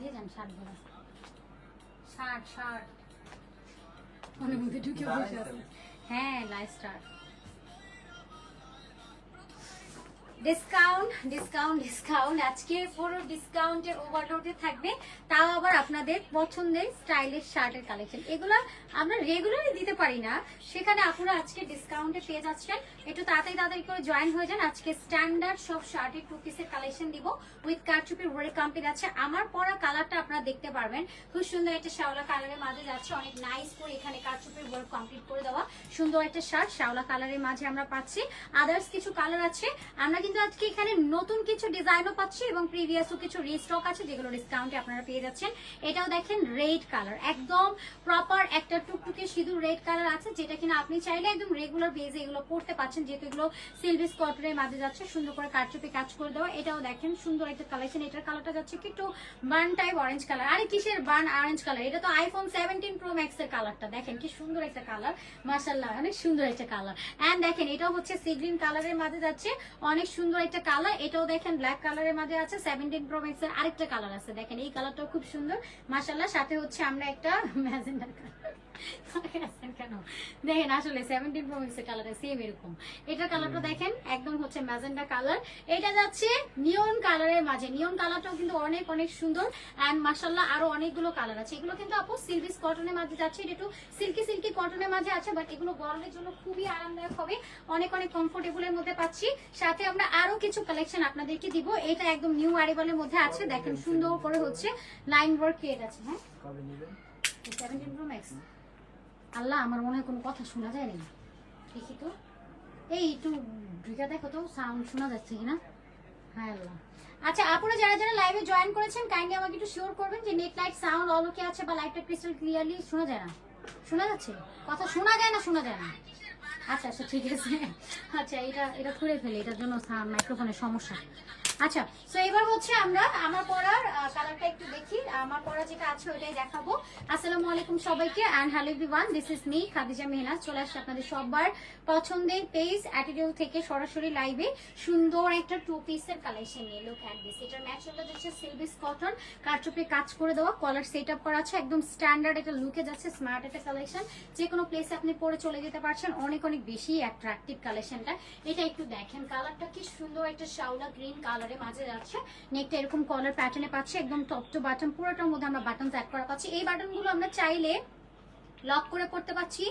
দিয়ে যান ষাট বলা। ষাট শার্ট মনে মধ্যে ঢুকে বসে হ্যাঁ life start discount discount discount আজকে পুরো ডিসকাউন্টের ওভারলোডে থাকবে। তাও আবার আপনাদের পছন্দের স্টাইলিশ শার্টের কালেকশন এগুলো আমরা রেগুলারই দিতে পারি না। সেখানে আপনারা আজকে ডিসকাউন্টে পেয়ে যাচ্ছেন। একটু তাড়াতাড়ি তাড়াতাড়ি করে জয়েন হয়ে যান। আজকে স্ট্যান্ডার্ড সব শার্টের টু পিসের কালেকশন দিব। উইথ কারচুপির ওয়ারে কমপ্লিট আছে। আমার পরা কালারটা আপনারা দেখতে পারবেন। খুব সুন্দর একটা শ্যাওলা কালারের মাঝে যাচ্ছে। অনেক নাইস করে এখানে কারচুপির ওয়ার্ক কমপ্লিট করে দেওয়া। সুন্দর একটা শার্ট শ্যাওলা কালারের মাঝে আমরা পাচ্ছি। আদার্স কিছু কালার আছে। আমরা কিন্তু আজকে এখানে নতুন কিছু ডিজাইনও পাচ্ছি এবং প্রিভিয়াসও কিছু রিস্টক আছে যেগুলো ডিসকাউন্টে আপনারা পেয়ে যাচ্ছেন। এটাও দেখেন রেড কালার একদম প্রপার একটা টুকটুকে সিঁদুর রেড কালার আছে, যেটা কিনা আপনি চাইলে একদম রেগুলার বেজে এগুলো পড়তে পাচ্ছেন, যেহেতু এগুলো সিলভিস কটনের মাঝে যাচ্ছে, সুন্দর করে কারচুপি কাজ করে দেওয়া। এটাও দেখেন সুন্দর একটা কালেকশন এটার কালারটা যাচ্ছে কি একটু বার্ন টাইপ অরেঞ্জ কালার আরে কিসের বার্ন অরেঞ্জ কালার এটা তো আইফোন সেভেন্টিন প্রো ম্যাক্স এর কালারটা দেখেন কি সুন্দর একটা কালার মাসাল্লাহ অনেক সুন্দর একটা কালার অ্যান্ড দেখেন এটাও হচ্ছে সি গ্রিন কালারের মাঝে যাচ্ছে। অনেক সুন্দর একটা কালার এটাও দেখেন ব্ল্যাক কালারের মাঝে আছে সেভেন্টিন প্রো ম্যাক্স এর আরেকটা কালার আছে। দেখেন এই কালারটাও খুব সুন্দর মাসাল্লাহ সাথে হচ্ছে আমরা একটা ম্যাজেন্ডার কেন? দেখেন আসলে সেভেন্টিন প্রো ম্যাক্স এর কালারটা সেম এরকম। এটার কালারটা দেখেন একদম হচ্ছে ম্যাজেন্ডা কালার এটা যাচ্ছে নিয়ন কালারের মাঝে। নিয়ন কালারটাও কিন্তু অনেক অনেক সুন্দর। অ্যান্ড মাসাল্লাহ আরও অনেকগুলো কালার আছে। এগুলো কিন্তু আপু সিলভিস কটনের মাঝে যাচ্ছে। এটা একটু সিল্কি সিল্কি কটনের মাঝে আছে বাট এগুলো গরমের জন্য খুবই আরামদায়ক হবে। অনেক অনেক কমফোর্টেবলের মধ্যে পাচ্ছি। সাথে আমরা আরও কিছু কালেকশন আপনাদেরকে দিব। এটা একদম নিউ আরিবালের মধ্যে আছে। দেখেন সুন্দর করে হচ্ছে লাইন ওয়ার্ক ক্রিয়েট আছে হ্যাঁ? সেভেন্টিন প্রো ম্যাক্স আল্লাহ আমার মনে কোনো কথা শোনা যায় না দেখি তো। এই একটু ঢুকে দেখো তো সাউন্ড শোনা যাচ্ছে কিনা? হ্যাঁ আল্লাহ। আচ্ছা আপনারা যারা যারা লাইভে জয়েন করেছেন কাইন্ডলি আমাকে একটু শিওর করবেন যে net light sound all okay আছে বা লাইটটা ক্রিস্টাল ক্লিয়ারলি শোনা যায় না? শোনা যাচ্ছে? কথা শোনা যায় না, শোনা যায় না? আচ্ছা আচ্ছা ঠিক আছে। আচ্ছা এটা এটা খুলে ফেলে, এটার জন্য মাইক্রোফোনের সমস্যা। আচ্ছা তো এবার হচ্ছে আমরা আমার পড়ার কালারটা একটু দেখি। আমার পড়া যেটা আছে ওইটাই দেখাবো। আসসালামু আলাইকুম সবাইকে and hello everyone this is me Khadija Mehnaz চলে আসছে আপনাদের সবার পছন্দের পেজ অ্যাটিটিউড থেকে সরাসরি লাইভে সুন্দর একটা টু পিসের কালেকশন নিয়ে লুক অ্যাট দিস এটার ম্যাটেরিয়ালটা হচ্ছে সিলভিস কটন কারচুপে কাজ করে দেওয়া কলার সেট আপ করা আছে, একদম স্ট্যান্ডার্ড একটা লুকে যাচ্ছে স্মার্ট একটা কালেকশন যে কোনো প্লেসে আপনি পরে চলে যেতে পারছেন, অনেক অনেক বেশি অ্যাট্রাকটিভ কালেকশনটা এটা একটু দেখেন কালারটা কি সুন্দর, একটা শাওলা গ্রিন কালারের মাঝে যাচ্ছে। নেকটা এরকম কলার প্যাটার্নে পাচ্ছে, একদম টপ টু বাটন পুরোটার মধ্যে আমরা বাটন অ্যাড করা পাচ্ছি। এই বাটনগুলো আমরা চাইলে লক করে পড়তে পারছি।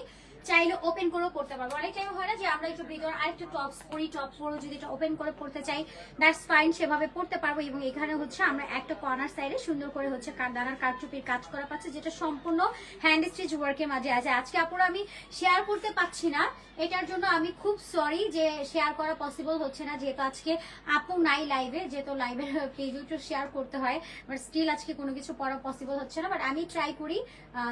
চাইলে ওপেন করেও পড়তে পারব। অনেক টাইম হয় না যে আমরা একটু ভিতর আরেকটু টপস পরি টপ পরো যদি এটা ওপেন করে পড়তে চাই দ্যাটস ফাইন সেভাবে পড়তে পারব এবং এখানে হচ্ছে আমরা একটা কর্নার সাইডে সুন্দর করে হচ্ছে দানার কারচুপির কাজ করা পাচ্ছে, যেটা সম্পূর্ণ হ্যান্ড স্টিচ ওয়ার্কের মাঝে আছে। আজকে আপুরা আমি শেয়ার করতে পাচ্ছি না। এটার জন্য আমি খুব সরি যে শেয়ার করা পসিবল হচ্ছে না, যেহেতু আজকে আপু নাই লাইভে যেহেতু লাইভের পেজও একটু শেয়ার করতে হয় বাট স্টিল আজকে কোনো কিছু পড়া পসিবল হচ্ছে না বাট আমি ট্রাই করি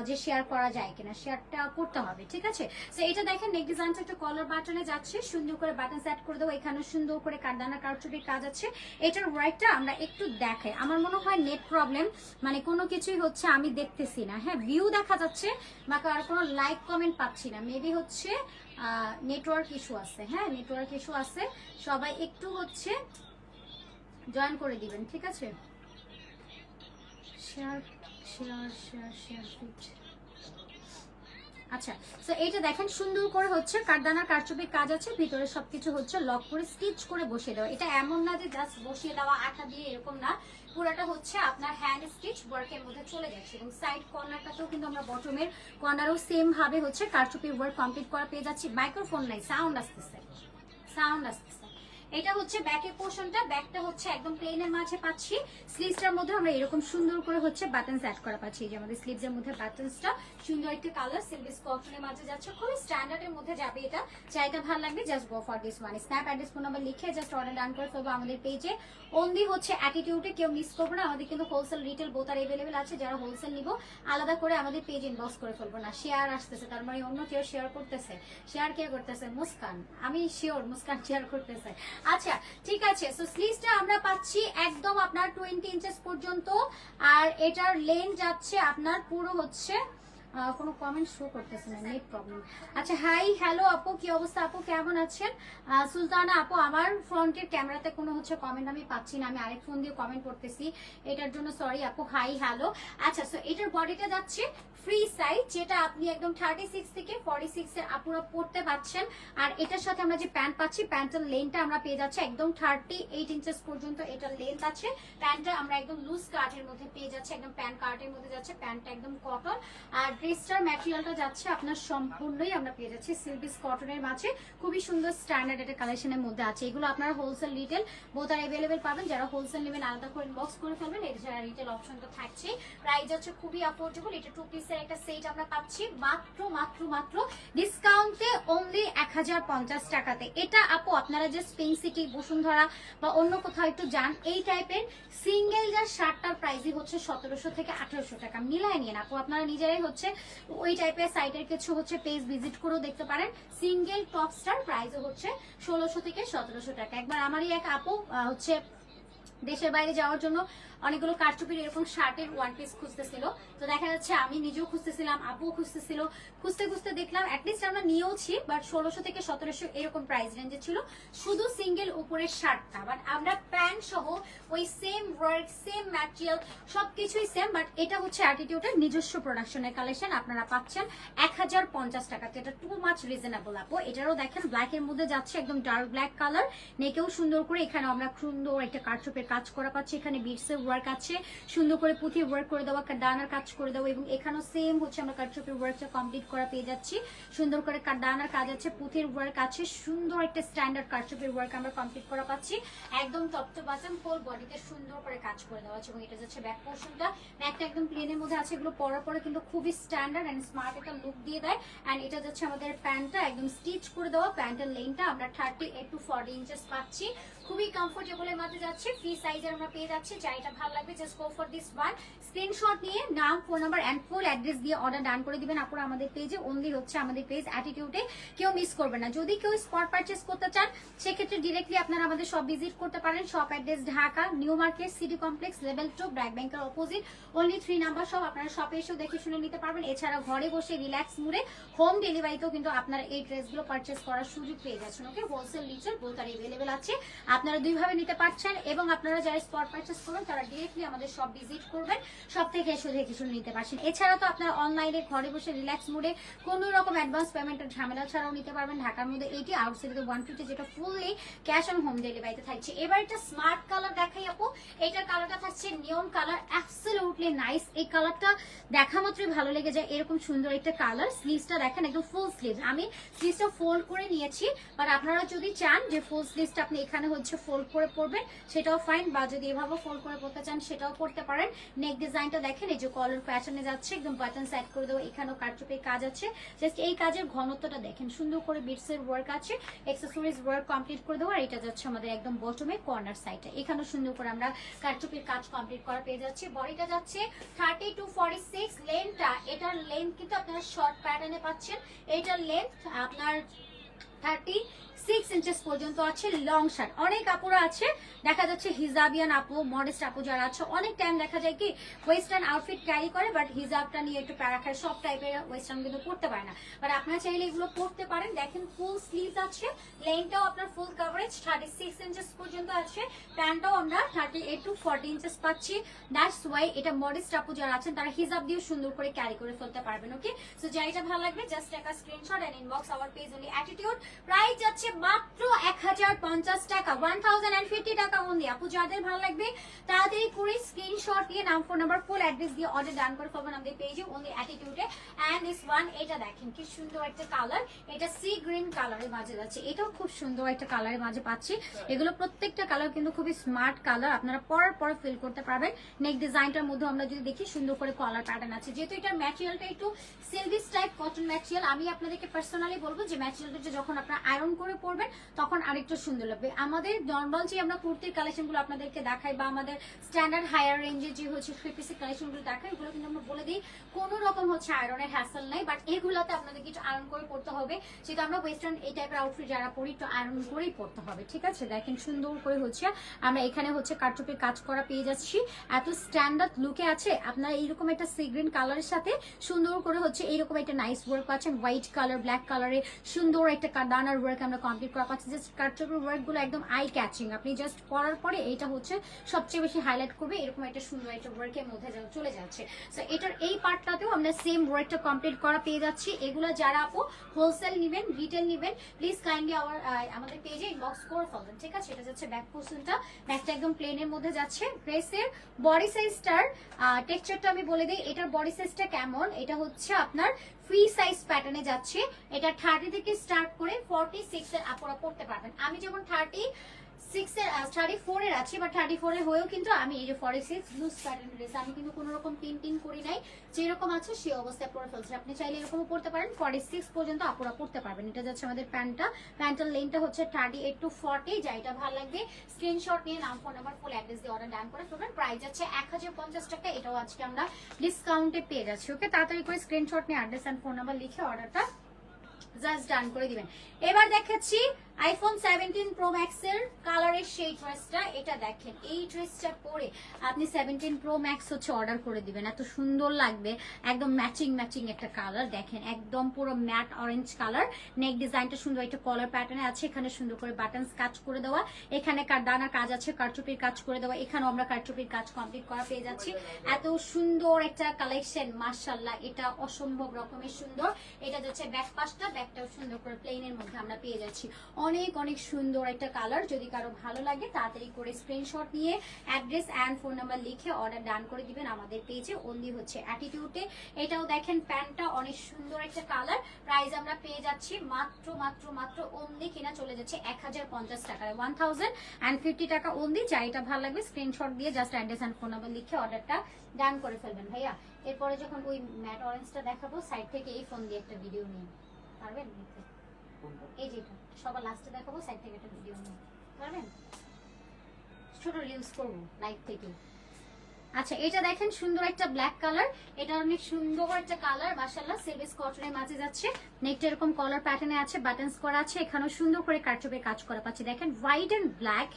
যে শেয়ার করা যায় কিনা শেয়ারটা করতে হবে, ঠিক আছে? তো এটা দেখেন নেক ডিজাইনটা একটা কলার বাটনে যাচ্ছে। সুন্দর করে বাটন সেট করে দেবো। এখানে সুন্দর করে কারদানা কারচুপির কাজ আছে। এটার ওয়ার্কটা আমরা একটু দেখাই। আমার মনে হয় নেট প্রবলেম মানে কোনো কিছুই হচ্ছে আমি দেখতেছি না। হ্যাঁ ভিউ দেখা যাচ্ছে বা আর কোনো লাইক কমেন্ট পাচ্ছি না। মেবি হচ্ছে নেটওয়ার্ক ইস্যু আছে। হ্যাঁ নেটওয়ার্ক ইস্যু আছে। সবাই একটু হচ্ছে জয়েন করে দিবেন, ঠিক আছে? শেয়ার শেয়ার শেয়ার শেয়ার আচ্ছা তো এইটা দেখেন, সুন্দর করে হচ্ছে কারদানার কারচুপির কাজ আছে, ভিতরে সবকিছু হচ্ছে লক করে স্টিচ করে বসিয়ে দেওয়া। এটা এমন না যে জাস্ট বসিয়ে দেওয়া আঠা দিয়ে এরকম না। পুরোটা হচ্ছে আপনার হ্যান্ড স্টিচ ওয়ার্কের মধ্যে চলে যাচ্ছে এবং সাইড কর্নারটাতেও কিন্তু আমরা বটমের কর্নারও সেম ভাবে হচ্ছে কারচুপির ওয়ার্ক কমপ্লিট করা পেয়ে যাচ্ছি। মাইক্রোফোন নাই সাউন্ড আসতেছে সাউন্ড আসতেছে। এটা হচ্ছে ব্যাকের পোর্শনটা ব্যাকটা হচ্ছে একদম প্লেনের মাঝে পাচ্ছি। স্লিভসটার মধ্যে আমরা এরকম সুন্দর করে হচ্ছে বাটনস অ্যাড করা পাচ্ছি। যে আমাদের স্লিভসের মধ্যে বাটনসটা সুন্দর একটা কালার সিলভিস কটনের মাঝে যাচ্ছে। খুবই স্ট্যান্ডার্ডের মধ্যে যাবে এটা। চাইতে ভালো লাগবে just go for this one snap address phone number লিখে জাস্ট অর্ডার ডান করে ফেলব আমাদের পেজে অনলি হচ্ছে অ্যাটিটিউডে কেউ মিস করব না। আমাদের কিন্তু হোলসেল রিটেল বোতার এভেলেবেল আছে। যারা হোলসেল নিব, আলাদা করে আমাদের পেজ ইনবক্স করে ফেলব না। শেয়ার আসতেছে, তার মানে অন্য কেউ শেয়ার করতেছে। শেয়ার কে করতেছে। মুস্কান, আমি শিওর মুস্কান শেয়ার করতেছে। আচ্ছা ঠিক আছে। সো স্লিভসটা আমরা পাচ্ছি একদম আপনার টোয়েন্টি ইঞ্চেস পর্যন্ত। আর এটার লেন যাচ্ছে আপনার পুরো হচ্ছে কোনো কমেন্ট শো করতেছে না, নেট প্রবলেম আচ্ছা হাই হ্যালো আপু, কি অবস্থা আপু? কেমন আছেন? সুলতানা আপু, আমার ফ্রন্টের ক্যামেরাতে কোনো হচ্ছে কমেন্ট আমি পাচ্ছি না, আমি আরেক ফোন দিয়ে কমেন্ট করতেছি। এটার জন্য সরি আপু হাই হ্যালো আচ্ছা সো এটার বডিটা যাচ্ছে ফ্রি সাইজ যেটা আপনি একদম থার্টি সিক্স থেকে ফর্টি সিক্স এর আপুরা পড়তে পাচ্ছেন। আর এটার সাথে আমরা যে প্যান্ট পাচ্ছি প্যান্টের লেনটা আমরা পেয়ে যাচ্ছি একদম থার্টি এইট ইঞ্চেস পর্যন্ত এটার লেন্থ আছে। প্যান্টটা আমরা একদম লুজ কার্টের মধ্যে পেয়ে যাচ্ছি, একদম প্যান্ট কার্টের মধ্যে যাচ্ছে প্যান্টটা একদম কটন আর ড্রেসটার ম্যাটেরিয়ালটা যাচ্ছে আপনার সম্পূর্ণই আমরা পেয়ে যাচ্ছি সিলভিস কটনের মাঝে। খুবই সুন্দর স্ট্যান্ডার্ড একটা কালেকশনের মধ্যে আছে। এগুলো আপনারা হোলসেল রিটেল বোথ আর অ্যাভেলেবেল পাবেন। যারা হোলসেল নেবেন, আলাদা করে বক্স করে ফেলবেন। এর যারা রিটেল অপশন অপশনটা থাকছে প্রাইস হচ্ছে খুবই অ্যাফোর্ডেবল এটা টু পিসের একটা সেট আমরা পাচ্ছি মাত্র মাত্র মাত্র ডিসকাউন্টে অনলি এক হাজার পঞ্চাশ টাকাতে। এটা আপু, আপনারা যে স্পেন সিটি বসুন্ধরা বা অন্য কোথাও একটু যান, এই টাইপের সিঙ্গেল যার শার্টটার প্রাইসই হচ্ছে সতেরোশো থেকে আঠেরোশো টাকা। মিলায় নিন আপু, আপনারা নিজেরাই হচ্ছে ওই টাইপের সাইটের কিছু হচ্ছে পেজ ভিজিট করেও দেখতে পারেন। সিঙ্গেল টপসটার প্রাইসও হচ্ছে ষোলোশো থেকে সতেরোশো টাকা। একবার আমারই এক আপু হচ্ছে দেশের বাইরে যাওয়ার জন্য অনেকগুলো কারচুপির এরকম শার্টের ওয়ান পিস খুঁজতেছিল। তো দেখা যাচ্ছে আমি নিজেও খুঁজতেছিলাম, আপুও খুঁজতেছিল। খুঁজতে খুঁজতে দেখলাম অ্যাটলিস্ট আমরা নিয়েওছি বাট ষোলোশো থেকে সতেরোশো এরকম প্রাইস রেঞ্জে ছিল। শুধু সিঙ্গেল উপরের শার্টটা বাট আমরা প্যান্ট সহ ওই সেম ওয়ার্ক সেম ম্যাটেরিয়াল সবকিছুই সেম বাট এটা হচ্ছে অ্যাটিটিউডের নিজস্ব প্রোডাকশনের কালেকশন আপনারা পাচ্ছেন এক হাজার পঞ্চাশ টাকাতে এটা টু মাচ রিজনেবল আপু। এটারও দেখেন ব্ল্যাক এর মধ্যে যাচ্ছে একদম ডার্ক ব্ল্যাক কালার নেকেও সুন্দর করে এখানে আমরা সুন্দর একটা কারচুপের কাজ করা পাচ্ছি। এখানে বিটসের ওয়ার্ক আছে, সুন্দর করে পুঁথির ওয়ার্ক করে দেওয়া ডানার কাজ করে দেওয়া এবং এখানেও সেম হচ্ছে আমরা কারচুপের ওয়ার্কটা কমপ্লিট করা পেয়ে যাচ্ছি। সুন্দর করে ডানার কাজ আছে পুঁথির ওয়ার্ক আছে, সুন্দর একটা স্ট্যান্ডার্ড কারচুপের ওয়ার্ক আমরা কমপ্লিট করা পাচ্ছি। একদম টপ টু বাটন ফুল বডিতে সুন্দর করে কাজ করে দেওয়া আছে এবং এটা যাচ্ছে ব্যাক পোর্শনটা ব্যাকটা একদম প্লেনের মধ্যে আছে, এগুলো পরার পরে কিন্তু খুবই স্ট্যান্ডার্ড এন্ড স্মার্ট একটা লুক দিয়ে দেয়। এন্ড এটা যাচ্ছে আমাদের প্যান্টটা, একদম স্টিচ করে দেওয়া। প্যান্টের লেনটা আমরা thirty eight to forty inches পাচ্ছি। খুবই কমফোর্টেবল এর মধ্যে যাচ্ছে ফ্রি সাইজের আমরা পেয়ে যাচ্ছি যা এটা ভালো লাগবে just go for this one screenshot নিয়ে নাম phone number and full address দিয়ে অর্ডার ডান করে দিবেন আপনারা আমাদের পেজে অনলি হচ্ছে আমাদের পেজ অ্যাটিটিউডে কেউ মিস করবে না। যদি কেউ স্পট পারচেস করতে চান, সেক্ষেত্রে ডিরেক্টলি আপনারা আমাদের সব ভিজিট করতে পারেন। Shop address Dhaka new market city complex level two BRAC ব্যাংকের অপোজিট অনলি থ্রি নাম্বার সব আপনারা শপে এসেও দেখে শুনে নিতে পারবেন। এছাড়া ঘরে বসে রিল্যাক্স মুডে হোম ডেলিভারিতেও কিন্তু আপনারা এই ড্রেসগুলো পারচেস করার সুযোগ পেয়ে যাচ্ছেন। ওকে হোলসেল বোথ আর এভেলেবেল আছে। আপনারা দুইভাবে নিতে পারছেন এবং আপনারা যারা স্পট পারচেস করবেন, তারা ডিরেক্টলি আমাদের সব ভিজিট করবেন সব থেকে দেখে শুনে নিতে পারছেন। এছাড়া তো আপনারা অনলাইনে ঘরে বসে রিল্যাক্স মুডে কোনো রকম অ্যাডভান্স পেমেন্টের ঝামেলা ছাড়াও নিতে পারবেন। ঢাকার মধ্যে এইটি আউটসাইডে ওয়ান ফিফটি যেটা ফুললি ক্যাশ অন হোম ডেলিভারিতে থাকছে। এবার একটা স্মার্ট কালার দেখাই আপু। এটার কালারটা থাকছে নিয়ম কালার অ্যাবসলিউটলি নাইস এই কালারটা দেখা মাত্রই ভালো লেগে যায়, এরকম সুন্দর একটা কালার স্লিভসটা দেখেন একদম ফুল স্লিভ আমি স্লিভসটা ফোল্ড করে নিয়েছি বাট আপনারা যদি চান যে ফুল স্লিভসটা আপনি এখানে হচ্ছে ফোল্ড করে পরবেন, সেটাও ফাইন বা যদি এভাবে ফোল্ড করে পরতে চান সেটাও করতে পারেন। নেক ডিজাইনটা দেখেন, এই যে কলার প্যাটার্নে যাচ্ছে, একদম বাটন সেট করে দেবো এখানেও কারচুপের কাজ আছে। জাস্ট এই কাজের ঘনত্বটা দেখেন, সুন্দর করে বিটসের ওয়ার্ক আছে এক্সেসরিজ ওয়ার্ক কমপ্লিট করে দেবো আর এটা যাচ্ছে আমাদের একদম বটমে কর্নার সাইডে এখানেও সুন্দর করে আমরা কারচুপির কাজ কমপ্লিট করা পেয়ে যাচ্ছি। বডিটা যাচ্ছে থার্টি টু ফর্টি সিক্স লেন্থটা এটার লেন্থ কিন্তু আপনারা শর্ট প্যাটার্নে পাচ্ছেন। এটার লেন্থ আপনার থার্টি সিক্স ইঞ্চেস পর্যন্ত আছে লং শার্ট অনেক আপুরা আছে, দেখা যাচ্ছে হিজাবিয়ান আপু মডেস্ট আপু যারা আছে, অনেক টাইম দেখা যায় কি ওয়েস্টার্ন আউটফিট ক্যারি করে বাট হিজাবটা নিয়ে একটু প্যারা খায়, সব টাইপের ওয়েস্টার্ন কিন্তু পড়তে পারে না। বাট আপনারা চাইলে এগুলো পড়তে পারেন। দেখেন ফুল স্লিভ আছে লেনটাও আপনার full coverage thirty six inches পর্যন্ত আছে, প্যান্টটাও আমরা thirty eight to forty inches পাচ্ছি। দ্যাটস ওয়াই এটা মডেস্ট আপু যারা আছেন, তারা হিজাব দিয়েও সুন্দর করে ক্যারি করে ফেলতে পারবেন ওকে সো যাইটা ভালো লাগবে জাস্ট একটা screenshot and inbox our page only Attitude price যাচ্ছে মাত্র এক হাজার পঞ্চাশ টাকা ওয়ান থাউজেন্ড অ্যান্ড ফিফটি টাকা অনলি আপু যাদের ভালো লাগবে তাড়াতাড়ি করে স্ক্রিনশট দিয়ে নাম ফোন নাম্বার ফুল অ্যাড্রেস দিয়ে অর্ডার ডান করে ফেলবেন আমাদের পেজে অনলি অ্যাটিটিউডে অ্যান্ড দিস ওয়ান এটা দেখেন কি সুন্দর একটা কালার এটা সি গ্রিন কালারের মাঝে যাচ্ছে। এটাও খুব সুন্দর একটা কালারের মাঝে পাচ্ছি। এগুলো প্রত্যেকটা কালার কিন্তু খুবই স্মার্ট কালার আপনারা পরার পর ফিল করতে পারবেন। নেক ডিজাইনটার মধ্যে আমরা যদি দেখি সুন্দর করে কলার প্যাটার্ন আছে। যেহেতু এটার ম্যাটেরিয়ালটা একটু সিলভিস টাইপ কটন ম্যাটেরিয়াল আমি আপনাদেরকে পার্সোনালি বলব যে ম্যাটেরিয়ালটা যখন আপনারা আয়রন করে পরবেন, তখন আরেকটু সুন্দর লাগবে। আমাদের নর্মাল যে আমরা কুর্তির কালেকশনগুলো আপনাদেরকে দেখাই বা আমাদের স্ট্যান্ডার্ড হায়ার রেঞ্জের যে হচ্ছে থ্রি পিসের কালেকশনগুলো দেখায় এগুলো কিন্তু আমরা বলে দিই, কোনো রকম হচ্ছে আয়রনের হ্যাসেল নাই বাট এগুলোতে আপনাদের কিছু আয়রন করে পড়তে হবে, যেহেতু আমরা ওয়েস্টার্ন এই টাইপের আউটফিট যারা পরি, একটু আয়রন করেই পড়তে হবে, ঠিক আছে? দেখেন সুন্দর করে হচ্ছে আমরা এখানে হচ্ছে কারচুপির কাজ করা পেয়ে যাচ্ছি, এত স্ট্যান্ডার্ড লুকে আছে, আপনারা এইরকম একটা সি গ্রিন কালারের সাথে সুন্দর করে হচ্ছে এইরকম একটা নাইস ওয়ার্ক পাচ্ছেন হোয়াইট কালার ব্ল্যাক কালারে সুন্দর একটা দানার ওয়ার্ক আমরা কমপ্লিট করা পাচ্ছি। জাস্ট কারচুপির ওয়ার্কগুলো একদম আই ক্যাচিং আপনি জাস্ট পরার পরে এইটা হচ্ছে সবচেয়ে বেশি হাইলাইট করবে। এরকম একটা সুন্দর একটা ওয়ার্কের মধ্যে চলে যাচ্ছে। সো এটার এই পার্টটাতেও আমরা সেম ওয়ার্কটা কমপ্লিট করা পেয়ে যাচ্ছি। এগুলো যারা আপু হোলসেল নেবেন রিটেল নেবেন প্লিজ কাইন্ডলি আমার আমাদের পেজে ইনবক্স করে ফেলবেন ঠিক আছে? এটা যাচ্ছে ব্যাক পোর্শনটা ব্যাকটা একদম প্লেনের মধ্যে যাচ্ছে। ড্রেসের বডি সাইজটার টেক্সচারটা আমি বলে দিই। এটার বডি সাইজটা কেমন? এটা হচ্ছে আপনার ফ্রি সাইজ প্যাটার্নে যাচ্ছে। এটা থার্টি থেকে স্টার্ট করে ফর্টি এর আপনারা পড়তে পারবেন। আমি যেমন থার্টি থার্টি আছি বা থার্টি হয়েও কিন্তু আমি এই যে ফর্টি সিক্স লুজ আমি কিন্তু কোনো রকম করি নাই। যেরকম আছে অবস্থায় পরে আপনি চাইলে এরকমও পড়তে পারেন। ফর্টি সিক্স পর্যন্ত পড়তে পারবেন। এটা যাচ্ছে আমাদের প্যান্টটা প্যান্টের হচ্ছে থার্টি টু ফর্টি ভালো লাগবে স্ক্রিনশট নিয়ে নাম্বার অ্যাড্রেস দিয়ে অর্ডার করে এক হাজার পঞ্চাশ টাকা। এটাও আজকে আমরা ডিসকাউন্টে পেয়ে যাচ্ছি। ওকে তাড়াতাড়ি করে স্ক্রিনশট নিয়ে অ্যাড্রেস অ্যান্ড ফোন নাম্বার লিখে অর্ডারটা জাস্ট ডান করে দিবেন। এবার দেখাচ্ছি আইফোন সেভেন্টিন প্রো ম্যাক্স এর কালারের সেই ড্রেসটা এটা দেখেন। এই ড্রেসটা পরে আপনি সেভেন্টিন প্রো ম্যাক্স হচ্ছে অর্ডার করে দিবেন। এত সুন্দর লাগবে, একদম ম্যাচিং ম্যাচিং একটা কালার দেখেন, একদম পুরো ম্যাট অরেঞ্জ কালার নেক ডিজাইনটা সুন্দর, একটা কলার প্যাটার্নে আছে, এখানে সুন্দর করে বাটনস কাজ করে দেওয়া। এখানে কার দানার কাজ আছে, কারচুপির কাজ করে দেওয়া। এখানেও আমরা কারচুপির কাজ কমপ্লিট করা পেয়ে যাচ্ছি। এত সুন্দর একটা কালেকশন মার্শাল্লাহ এটা অসম্ভব রকমের সুন্দর। এটা যাচ্ছে ব্যাক পাশটা ব্যাকটাও সুন্দর করে প্লেনের মধ্যে আমরা পেয়ে যাচ্ছি। অনেক অনেক সুন্দর একটা কালার যদি কারও ভালো লাগে, তাড়াতাড়ি করে স্ক্রিনশট নিয়ে অ্যাড্রেস অ্যান্ড ফোন নাম্বার লিখে অর্ডার ডান করে দিবেন আমাদের পেজে অনলি হচ্ছে অ্যাটিটিউডে এটাও দেখেন, প্যান্টটা অনেক সুন্দর একটা কালার প্রাইস আমরা পেয়ে যাচ্ছি মাত্র মাত্র মাত্র অনলি কিনা চলে যাচ্ছে এক হাজার পঞ্চাশ টাকায়। ওয়ান থাউজেন্ড অ্যান্ড ফিফটি টাকা অনলি যা এটা ভালো লাগবে স্ক্রিনশট দিয়ে just address and phone number লিখে অর্ডারটা ডান করে ফেলবেন ভাইয়া। এরপরে যখন ওই ম্যাট অরেঞ্জটা দেখাবো সাইড থেকে এই ফোন দিয়ে একটা ভিডিও নিয়ে। পারবেন? এই যেটা সবার লাস্টে দেখাবো সাইড থেকে একটা ভিডিও নিয়ে পারবেন? ছোট রিলস করব লাইভ থেকে। আচ্ছা এটা দেখেন সুন্দর একটা ব্ল্যাক কালার এটা অনেক সুন্দর একটা কালার মাশাআল্লাহ। সিলভিস কটনের মাঝে যাচ্ছে। নেকটা এরকম কলার প্যাটার্নে আছে বাটনস করা আছে। এখানেও সুন্দর করে কারচুপে কাজ করা পাচ্ছি। দেখেন হোয়াইট এন্ড ব্ল্যাক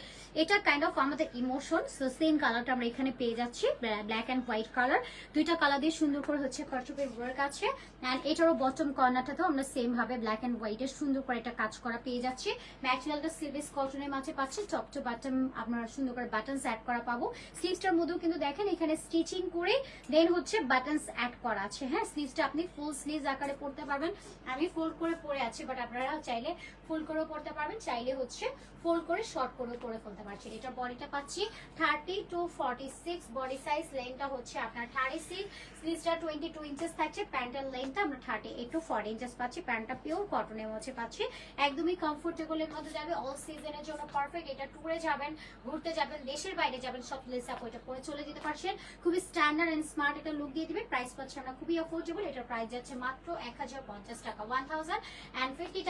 এটা কাইন্ড অফ আমাদের ইমোশন সো সেম কালারটা আমরা এখানে পেয়ে যাচ্ছি ব্ল্যাক এন্ড হোয়াইট কালার দুইটা কালার দিয়ে সুন্দর করে হচ্ছে কারচুপের ওয়ার্ক আছে। এন্ড এটারও বটম কর্নারটাতেও আমরা সেম ভাবে ব্ল্যাক এন্ড হোয়াইটের সুন্দর করে একটা কাজ করা পেয়ে যাচ্ছি। ম্যাটেরিয়ালটা সিলভিস কটনের মাঝে পাচ্ছি। টপ টু বাটন আপনারা সুন্দর করে বাটনস অ্যাড করা পাবো। স্লিভসটার মধ্যেও কিন্তু দেখেন এখানে স্টিচিং করে দেন হচ্ছে বাটনস অ্যাড করা আছে। হ্যাঁ স্লিভসটা আপনি ফুল স্লিভস আকারে পড়তে পারবেন। আমি ফোল্ড করে পরে আছি বাট আপনারা চাইলে ফুল করেও পড়তে পারবেন, চাইলে হচ্ছে ফোল্ড করে শর্ট করেও পরে ফেলতে পারছেন। এটা বডিটা পাচ্ছি thirty to forty six body size লেনটা হচ্ছে আপনার থার্টি সিক্স স্লিভসটা টোয়েন্টি টু ইঞ্চেস থাকছে প্যান্টের লেনটা আমরা thirty eight to forty inches পাচ্ছি প্যান্টটা পিওর কটনের মধ্যে পাচ্ছি। একদমই কমফোর্টেবলের মধ্যে যাবে অল সিজনের জন্য পারফেক্ট এটা ট্যুরে যাবেন, ঘুরতে যাবেন, দেশের বাইরে যাবেন, সব প্লেস আপ ওইটা পরে চলে যেতে পারছেন, খুবই স্ট্যান্ডার্ড এন্ড স্মার্ট একটা লুক দিয়ে দিবে প্রাইস পাচ্ছে আমরা খুবই অ্যাফোর্ডেবল এটার প্রাইস যাচ্ছে মাত্র এক হাজার পঞ্চাশ টাকা ওয়ান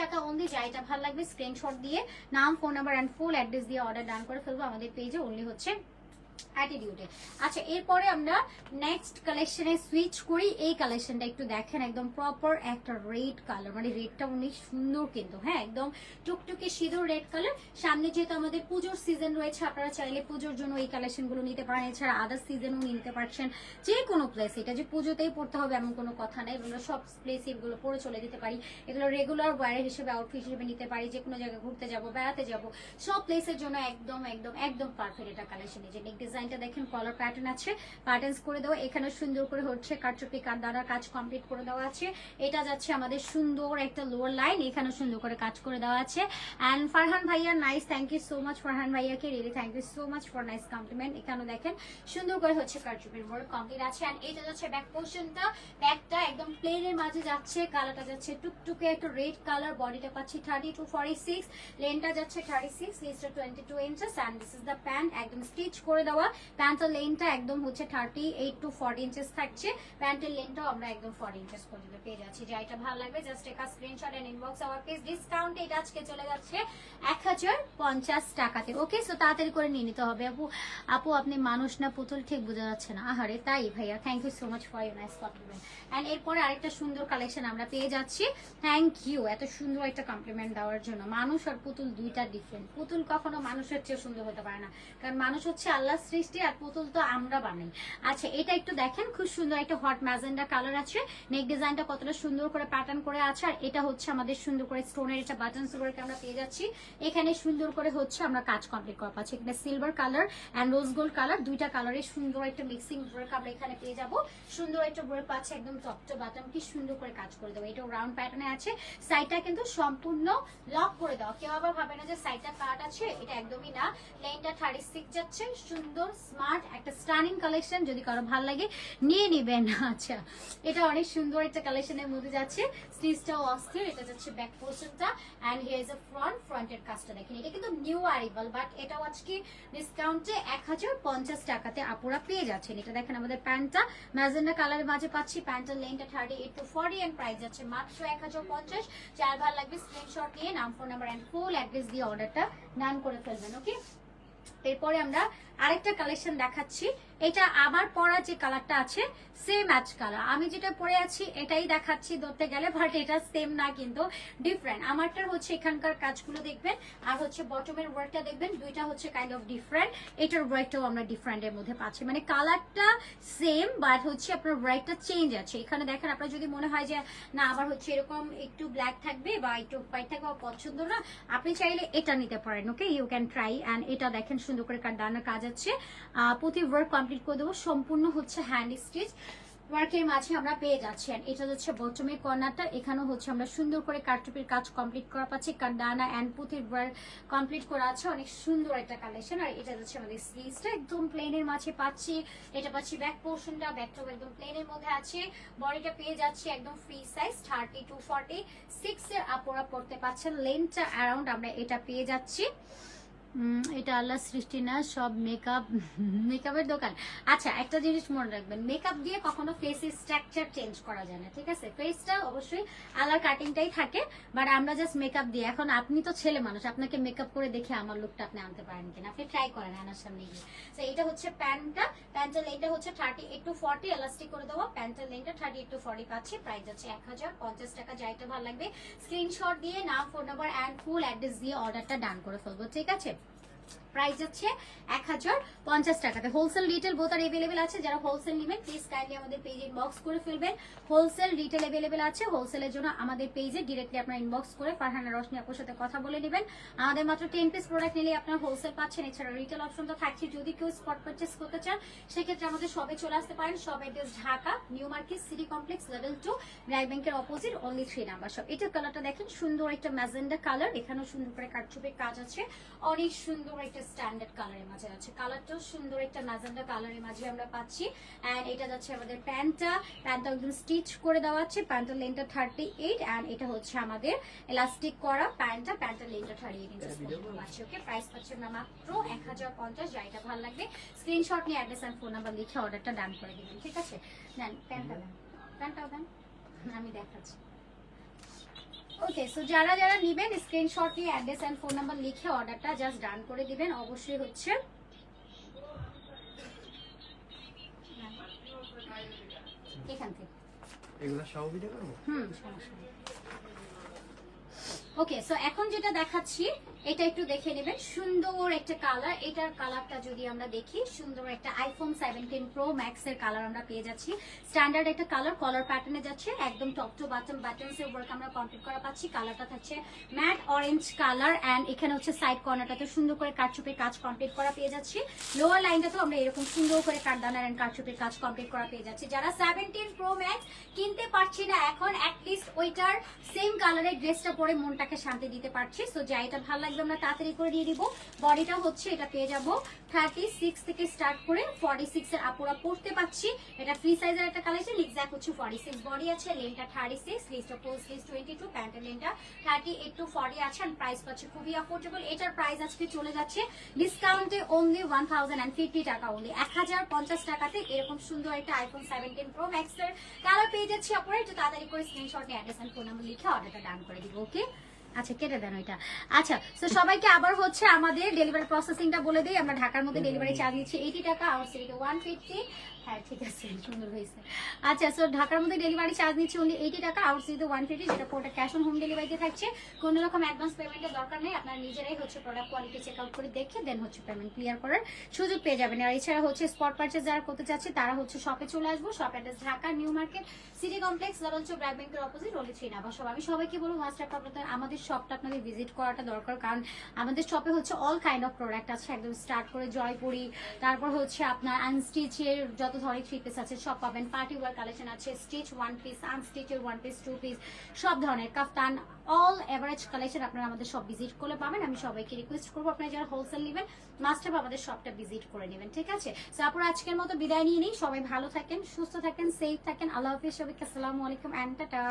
টাকা অনলি যা এটা ভালো লাগবে স্ক্রিনশট দিয়ে, নাম phone number and full address দিয়ে অর্ডার ডান করে ফেলব। আমাদের পেজে অনলি হচ্ছে আচ্ছা এরপরে আমরা নেক্সট কালেকশনে সুইচ করি। এই কালেকশনটা একটু দেখেন, একদম প্রপার একটা রেড কালার মানে রেডটা অনেক সুন্দর কিন্তু হ্যাঁ একদম টুকটুকে সিঁদুর রেড কালার সামনে যেহেতু আমাদের পুজোর সিজন রয়েছে, আপনারা চাইলে পুজোর জন্য এই কালেকশনগুলো নিতে পারেন। এছাড়া আদার সিজনও নিতে পারছেন। যে কোনো প্লেস এটা যে পুজোতেই পড়তে হবে এমন কোনো কথা নেই। এগুলো সব প্লেসে এগুলো পরে চলে দিতে পারি। এগুলো রেগুলার ওয়ারের হিসেবে আউটফিট হিসেবে নিতে পারি। যে কোনো জায়গায় ঘুরতে যাব, বেড়াতে যাব। সব প্লেসের জন্য একদম একদম একদম পারফেক্ট এটা কালেকশন এই যে ডিজাইনটা দেখেন কলার প্যাটার্ন আছে। প্যাটার্নস করে দেওয়া, এখানে সুন্দর করে হচ্ছে কারচুপি কার দ্বারা কাজ কমপ্লিট করে দেওয়া আছে। এটা যাচ্ছে আমাদের সুন্দর একটা লোয়ার লাইন এখানে সুন্দর করে কাজ করে দেওয়া আছে। অ্যান্ড ফারহান ভাইয়া nice thank you so much Farhan ভাইয়াকে really thank you so much for nice compliment এখানে দেখেন, সুন্দর করে হচ্ছে কারচুপির ওয়ার্ক কমপ্লিট আছে। অ্যান্ড এটা যাচ্ছে ব্যাক পোর্শনটা ব্যাকটা একদম প্লেনের মাঝে যাচ্ছে কালারটা যাচ্ছে টুকটুকে একটা রেড কালার বডিটা পাচ্ছি থার্টি টু ফর্টি সিক্স লেনটা যাচ্ছে থার্টি সিক্স লিস্টটা twenty two inches and this is the pant একদম স্টিচ করে দেওয়া দেওয়া। প্যান্টের লেনটা একদম হচ্ছে thirty eight to forty inches থাকছে। প্যান্টের লেনটাও আমরা একদম ফর্টি ইঞ্চেস পর্যন্ত পেয়ে যাচ্ছি। যা এটা ভালো লাগবে জাস্ট একটা screenshot and inbox our please discount এটা আজকে চলে যাচ্ছে এক হাজার পঞ্চাশ টাকাতে। ওকে সো তাড়াতাড়ি করে নিয়ে নিতে হবে। আপু আপু, আপনি মানুষ না, পুতুল ঠিক বোঝা যাচ্ছে না। আহারে, তাই ভাইয়া thank you so much for you nice compliment and এরপরে আরেকটা সুন্দর কালেকশন আমরা পেয়ে যাচ্ছি। থ্যাংক ইউ এত সুন্দর একটা কমপ্লিমেন্ট দেওয়ার জন্য। মানুষ আর পুতুল দুইটা ডিফারেন্ট পুতুল কখনো মানুষের চেয়ে সুন্দর হতে পারে না। কারণ মানুষ হচ্ছে আল্লাহ সৃষ্টি আর পুতুল তো আমরা বানাই। আচ্ছা এটা একটু দেখেন, খুব সুন্দর একটা হট ম্যাজেন্ডা কালার আছে। নেক ডিজাইনটা কতটা সুন্দর করে প্যাটার্ন করে আছে, আর এটা হচ্ছে আমাদের সুন্দর করে স্টোনের এটা বাটন সিলভার আমরা পেয়ে যাচ্ছি। এখানে সুন্দর করে হচ্ছে আমরা কাজ কমপ্লিট করা পাচ্ছি এখানে silver colour and rose gold colour দুইটা কালারের সুন্দর একটা মিক্সিং ওয়ার্ক আমরা এখানে পেয়ে যাব। সুন্দর একটা ওয়ার্ক পাচ্ছে একদম টপ বাটন কি সুন্দর করে কাজ করে দেবো। এটা রাউন্ড প্যাটার্নে আছে। সাইডটা কিন্তু সম্পূর্ণ লক করে দাও কেউ আবার ভাবে না যে সাইডটা কাট আছে, এটা একদমই না। লাইনটা থার্টি সিক্স যাচ্ছে, সুন্দর স্মার্ট একটা স্টানিং কালেকশন যদি কারও ভালো লাগে, নিয়ে নিবেন। আচ্ছা এটা অনেক সুন্দর একটা কালেকশনের মধ্যে যাচ্ছে। স্টিচটাও অস্থির এটা যাচ্ছে ব্যাক পোর্শনটা and here is a front ফ্রন্টের কাজটা দেখেন, এটা কিন্তু নিউ অ্যারিভাল বাট এটাও আজকে ডিসকাউন্টে এক হাজার পঞ্চাশ টাকাতে আপুরা পেয়ে যাচ্ছেন। এটা দেখেন আমাদের প্যান্টটা, ম্যাজেন্ডা কালারের মাঝে পাচ্ছি, প্যান্টের লেনটা thirty eight to forty and price যাচ্ছে মাত্র এক হাজার পঞ্চাশ। যার ভালো লাগবে স্ক্রিনশট নিয়ে, নাম phone number and full address দিয়ে অর্ডারটা ডান করে ফেলবেন ওকে এরপরে আমরা আরেকটা কালেকশন দেখাচ্ছি। এটা আবার পরা যে কালারটা আছে সেম ম্যাচ কালার আমি যেটা পরে আছি, এটাই দেখাচ্ছি ধরতে গেলে বাট এটা সেম না কিন্তু ডিফারেন্ট আমারটার হচ্ছে এখানকার কাজগুলো দেখবেন, আর হচ্ছে বটমের ওয়ার্কটা দেখবেন, দুইটা হচ্ছে কাইন্ড অফ ডিফারেন্ট এটার ওয়ার্কটাও আমরা ডিফারেন্টের মধ্যে পাচ্ছি। মানে কালারটা সেম বাট হচ্ছে আপনার ওয়ার্কটা চেঞ্জ আছে। এখানে দেখেন, আপনার যদি মনে হয় যে, না, আবার হচ্ছে এরকম একটু ব্ল্যাক থাকবে বা একটু হোয়াইট থাকবে পছন্দ না, আপনি চাইলে এটা নিতে পারেন okay you can try and এটা দেখেন সুন্দর করে ডানার কাজ আছে। প্রতি ওয়ার্ক কমপ্লিট করে দেবো। সম্পূর্ণ হচ্ছে হ্যান্ড স্টিচ ওয়ার্কের মাঝে আমরা পেয়ে যাচ্ছি। আর এটা হচ্ছে বটমের কর্নারটা এখানেও হচ্ছে আমরা সুন্দর করে কারচুপির কাজ কমপ্লিট করা পাচ্ছি। ডানা অ্যান্ড পুঁথির ওয়ার্ক কমপ্লিট করা আছে। অনেক সুন্দর একটা কালেকশন আর এটা হচ্ছে আমাদের স্লিভসটা একদম প্লেনের মাঝে পাচ্ছি। এটা পাচ্ছি ব্যাক পোর্শনটা ব্যাকটাও একদম প্লেনের মধ্যে আছে। বডিটা পেয়ে যাচ্ছি একদম free size thirty to forty six এর আপোরা পড়তে পাচ্ছেন। লেন্থটা অ্যারাউন্ড আমরা এটা পেয়ে যাচ্ছি। এটা আল্লাহ সৃষ্টি না, সব মেকআপ মেকআপের দোকান। আচ্ছা একটা জিনিস মনে রাখবেন মেকআপ দিয়ে কখনো ফেসের স্ট্রাকচার চেঞ্জ করা যায় না, ঠিক আছে? ফেসটা অবশ্যই আলার কাটিংটাই থাকে বাট আমরা জাস্ট মেকআপ দিয়ে। এখন আপনি তো ছেলে মানুষ, আপনাকে মেকআপ করে দেখে আমার লুকটা আপনি আনতে পারেন কিনা? আপনি ট্রাই করেন আনার সামনে গিয়ে। তো এটা হচ্ছে প্যান্টটা, প্যান্টের লেনটা হচ্ছে thirty eight to forty elastic করে দেবো। প্যান্টের লেনটা থার্টি এইট টু ফর্টি পাচ্ছি প্রাইস হচ্ছে এক হাজার পঞ্চাশ টাকা যাইটা ভালো লাগবে। স্ক্রিনশট দিয়ে নাম phone number and full address দিয়ে অর্ডারটা ডান করে ফেলব, ঠিক আছে? প্রাইস হচ্ছে এক হাজার পঞ্চাশ টাকাতে হোলসেল রিটেল বোথ আর এভেলেবেল আছে। যারা হোলসেল নেবেন প্লিজ কাইন্ডলি আমাদের পেজে ইনবক্স করে ফেলবেন। হোলসেল রিটেল এভেলেবেল আছে। হোলসেলের জন্য আমাদের পেজে ডিরেক্টলি আপনার ইনবক্স করে ফারহানা রশনি আপুর সাথে কথা বলে নেবেন। আমাদের মাত্র টেন পিস প্রোডাক্ট নিলে আপনার হোলসেল পাচ্ছেন। এছাড়া রিটেল অপশন তো থাকছে। যদি কেউ স্পট পারচেস করতে চান, সেক্ষেত্রে আমাদের সবে চলে আসতে পারেন। সব address Dhaka new market city complex level two BRAC ব্যাংকের অপোজিট অনলি থ্রি নাম্বার সব এটার কালারটা দেখেন, সুন্দর একটা ম্যাজেন্ডা কালার এখানেও সুন্দর করে কাটছুপের কাজ আছে। অনেক সুন্দর একটা স্ট্যান্ডার্ড কালারের মাঝে আছে। কালারটাও সুন্দর একটা ম্যাজেন্ডা কালারের মাঝে আমরা পাচ্ছি। অ্যান্ড এটা যাচ্ছে আমাদের প্যান্টটা। প্যান্টটা একদম স্টিচ করে দেওয়া আছে। প্যান্টের লেনটা থার্টি এইট অ্যান্ড এটা হচ্ছে আমাদের এলাস্টিক করা প্যান্টটা। প্যান্টের লেনটা থার্টি এইট ইঞ্চেস পাচ্ছি ওকে প্রাইস পাচ্ছি আমরা মাত্র এক হাজার পঞ্চাশ যা এটা ভালো লাগবে। স্ক্রিনশট নিয়ে অ্যাড্রেস অ্যান্ড ফোন নাম্বার লিখে অর্ডারটা ডান করে দিবেন ঠিক আছে? নেন প্যান্টটা দেন। প্যান্টটাও দেন। আমি দেখাচ্ছি। ওকে সো যারা যারা নেবেন স্ক্রিনশট নিয়ে অ্যাড্রেস অ্যান্ড ফোন নাম্বার লিখে অর্ডারটা জাস্ট ডান করে দিবেন অবশ্যই হচ্ছে এখান থেকে। এগুলো সব ভিডিও করব? হুম ওকে সো এখন যেটা দেখাচ্ছি এটা একটু দেখে নেবেন। সুন্দর একটা কালার এটার কালারটা যদি আমরা দেখি, সুন্দর একটা আইফোন সেভেন্টিন প্রো ম্যাক্স এর কালার আমরা পেয়ে যাচ্ছি। স্ট্যান্ডার্ড একটা কালার কলার প্যাটার্নে যাচ্ছে। একদম টপ টু বাটন বাটনস এর ওয়ার্ক আমরা কমপ্লিট করা পাচ্ছি। কালারটা থাকছে ম্যাট অরেঞ্জ কালার অ্যান্ড এখানে হচ্ছে সাইড কর্নারটাতে সুন্দর করে কাটচুপের কাজ কমপ্লিট করা পেয়ে যাচ্ছি। লোয়ার লাইনটাতেও আমরা এরকম সুন্দর করে কাটদানার অ্যান্ড কাটচুপের কাজ কমপ্লিট করা পেয়ে যাচ্ছি। যারা সেভেন্টিন প্রো ম্যাক্স কিনতে পারছি না এখন অ্যাটলিস্ট ওইটার সেম কালারের ড্রেসটা পরে মনটাকে শান্তি দিতে পারছি। সো যা এটা ভালো লাগবে আমরা তাড়াতাড়ি করে দিয়ে দিব। বডিটা হচ্ছে এটা পেয়ে যাব থার্টি সিক্স থেকে স্টার্ট করে ফর্টি সিক্স এর আপুরা পড়তে পাচ্ছি। এটা ফ্রি সাইজের একটা কালেকশন এক্সাক্ট হচ্ছে ফর্টি সিক্স বডি আছে লেনটা thirty six least of least twenty two প্যান্টের লেনটা থার্টি এইট টু ফর্টি আছে আর প্রাইস পাচ্ছে খুবই অ্যাফোর্ডেবল এটার প্রাইস আজকে চলে যাচ্ছে ডিসকাউন্টে only one thousand and fifty টাকা অনলি এক হাজার পঞ্চাশ টাকাতে এরকম সুন্দর একটা আইফোন সেভেন্টিন প্রো ম্যাক্সের কালার পেয়ে যাচ্ছি আপনারা একটু তাড়াতাড়ি করে স্ক্রিনশট নিয়ে অ্যাড্রেস অ্যান্ড ফোন নাম্বার লিখে অর্ডারটা ডান করে দিব ওকে আচ্ছা কেটে দেন ওইটা। আচ্ছা তো সবাইকে আবার হচ্ছে আমাদের ডেলিভারি প্রসেসিংটা বলে দিই। আমরা ঢাকার মধ্যে ডেলিভারি চার্জ দিচ্ছি এইটি টাকা সেটিকে ওয়ান ফিফটি হ্যাঁ ঠিক আছে, সুন্দর আচ্ছা ঢাকার মধ্যে ডেলিভারি চার্জ অনলি এইটি টাকা ওয়ান যেটা ক্যাশ অন হোম ডেলিভারিতে থাকছে। কোনো রকম অ্যাডভান্স পেমেন্টের দরকার নেই নিজেরাই হচ্ছে প্রোডাক্ট কোয়ালিটি করে দেখে দেন হচ্ছে পেমেন্ট ক্লিয়ার করার সুযোগ পেয়ে যাবেন। আর এছাড়া হচ্ছে স্পট যারা করতে তারা হচ্ছে শপে চলে আসব। Shop address Dhaka new market city complex double চৌ ব্র্যাক ব্যাংকের অপোজিট অলি থ্রি সব আমি সবাইকে বলব আমাদের শপটা আপনাদের ভিজিট করাটা দরকার, কারণ আমাদের শপে হচ্ছে অল কাইন্ড অফ প্রোডাক্ট আছে। একদম স্টার্ট করে জয়পুরি, তারপর হচ্ছে আপনার আনস্টিচের যত ধরনের থ্রি পিস আছে, সব পাবেন। পার্টি ওয়ার কালেকশন আছে স্টিচ ওয়ান পিস আনস্টিচের ওয়ান পিস টু পিস সব ধরনের কাফতান অল এভারেজ কালেকশন আপনারা আমাদের সব ভিজিট করে পাবেন। আমি সবাইকে রিকোয়েস্ট করব, আপনারা যারা হোলসেল নেবেন মাস্টার আমাদের সবটা ভিজিট করে নেবেন, ঠিক আছে? তারপর আজকের মতো বিদায় নিয়ে নিই। সবাই ভালো থাকেন, সুস্থ থাকেন সেফ থাকেন। আল্লাহ হাফিজ, সবাইকে আসসালামু আলাইকুম অ্যান্ড টাটা